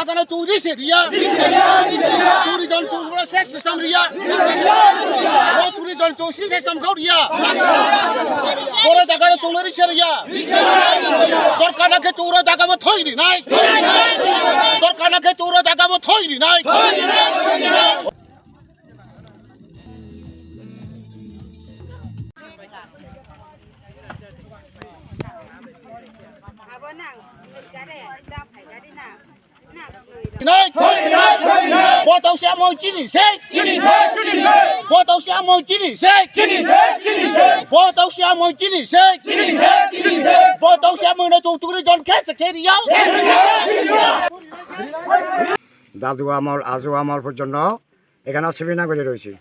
দাকানো তুই সেরিয়া তুই জন তুই শেষ সিস্টেম রিয়া। তুই জন তুই সিস্টেম খাও রিয়া। তোরে দাকানো তুই সেরিয়া তোর কানাকে তোর দাগাবো থইরি নাই? তোর কানাকে তোর দাগাবো থইরি নাই? Abang nang, gare, dah phải gare nang, nang người đó. নাই我都想问几年生，几年生，几年生，我都想问几年生，几年生，几年生，我都想问几年生，几年生，几年生，我都想问那种独立人开始开的要，开始দাদু আমার আজও আমার পর্যন্ত এখানে সিবিনা করে রয়েছে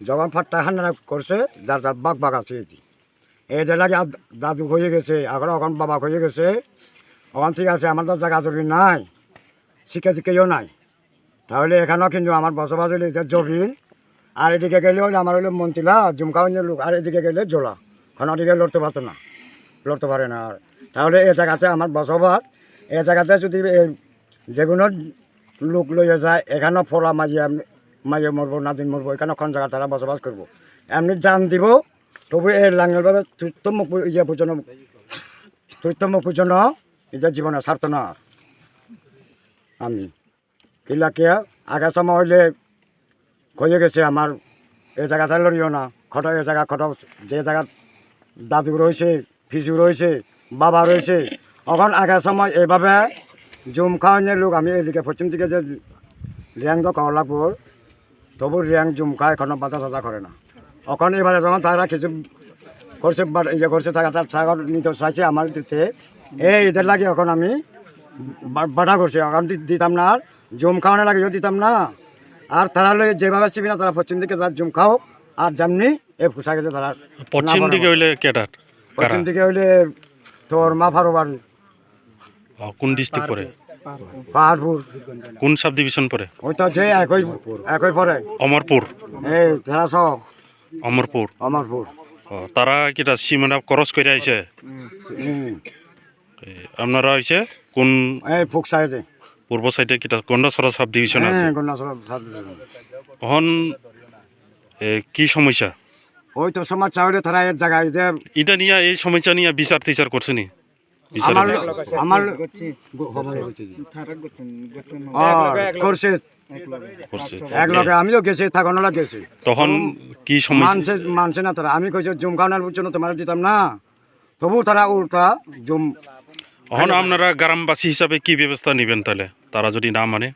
যখন ফাট্টা হান্না করছে যার যার বাঘ বাঘ আছে এটি এদের লাগে আর দাদু হয়ে গেছে এখন এখন বাবা হয়ে গেছে ওখান ঠিক আছে আমার তো জায়গা জমি নাই শিক্ষা শিক্ষাও নাই। তাহলে এখানেও কিন্তু আমার বসবাস হলে এটা জমিন, আর এদিকে গেলে হলে আমার হলো মন্ত্রীলা জুমকা অন্য লোক, আর এদিকে গেলে জোলা। কারণ ওদিকে লড়তে পারতো না, লড়তে পারে না আর। তাহলে এ জায়গাতে আমার বসবাস, এ জায়গাতে যদি যেগুলো লোক লইয়া যায়, এখানেও ফলা মাঝিয়ে মাঝে মরবো নাদিন মরবো এখানে কোন জায়গা তারা বসবাস করব। এমনি জান দিব, তবু এই লাঙ্গলভাবে তুইতম ইয়ে পর্যন্ত তুইতম পর্যন্ত এটা জীবনে ছাড়তো না। আমি। কিলাকে আগা সময় হইলে হয়ে গেছে আমার এই জায়গাটা লড়িও না। খট এই জায়গা খট যে জায়গা দাদু রয়েছে ফিসু রয়েছে বাবা রয়েছে এখন সময় এইভাবে জুম খাওয়ানোর লোক, আমি এদিকে পশ্চিম দিকে যে রিয়াং তো খাওয়া লাগবো তবু রিয়াং জুম খায় এখনও বাধা সাজা করে না। এখন এবারে যখন তারা কিছু করছে ইয়ে করছে তারা ছাগল নিতে চাইছে আমার দিতে এই এদের লাগে এখন আমি বা- বাধা করছি। এখন দিতাম না আর। জুম খাওয়ানো লাগে দিতাম না। আর তারা লই যেভাবে ছিবি না তারা পশ্চিম দিকে তারা জুম খাও। আর যেমনি এই পোশাক গেছে তারা পশ্চিম দিকে হইলে কেটার পশ্চিম দিকে হইলে তোর মা ফারো বাড়ি ও, কোন ডিস্ট্রিক্ট পরে? পাহাড়পুর। কোন সাব ডিভিশন পরে? ওই তো যে একই একই পরে। অমরপুর। এই তেরাশ অমরপুর। অমরপুর। ও, তারা কিটা সীমানা ক্রস করে আইছে? আপনারা হইছে? কোন এই ফুক সাইডে। পূর্ব সাইডে কিটা গন্ডাছড়া সাব ডিভিশন আছে? হ্যাঁ কন্যাসরা সাত দিন। এখন এ, কি সমস্যা? ওই তো সমাজ চাউলে তারা এর জায়গায় যে এটা নিয়ে এই সমস্যা নিয়ে বিচার টিচার করছে নি? আমার আমার করছে। করছে। এক লগে আমিও গেছি থাকনলা গেছি। তখন কি সমস্যা? মানছে মানছে না তারা। আমি কইছি জুম খাওয়ানোর জন্য তোমার দিতাম না তবু তারা উল্টা জুম এখন আপনারা গ্রামবাসী হিসাবে কি ব্যবস্থা নেবেন তাহলে? তারা যদি না মানে?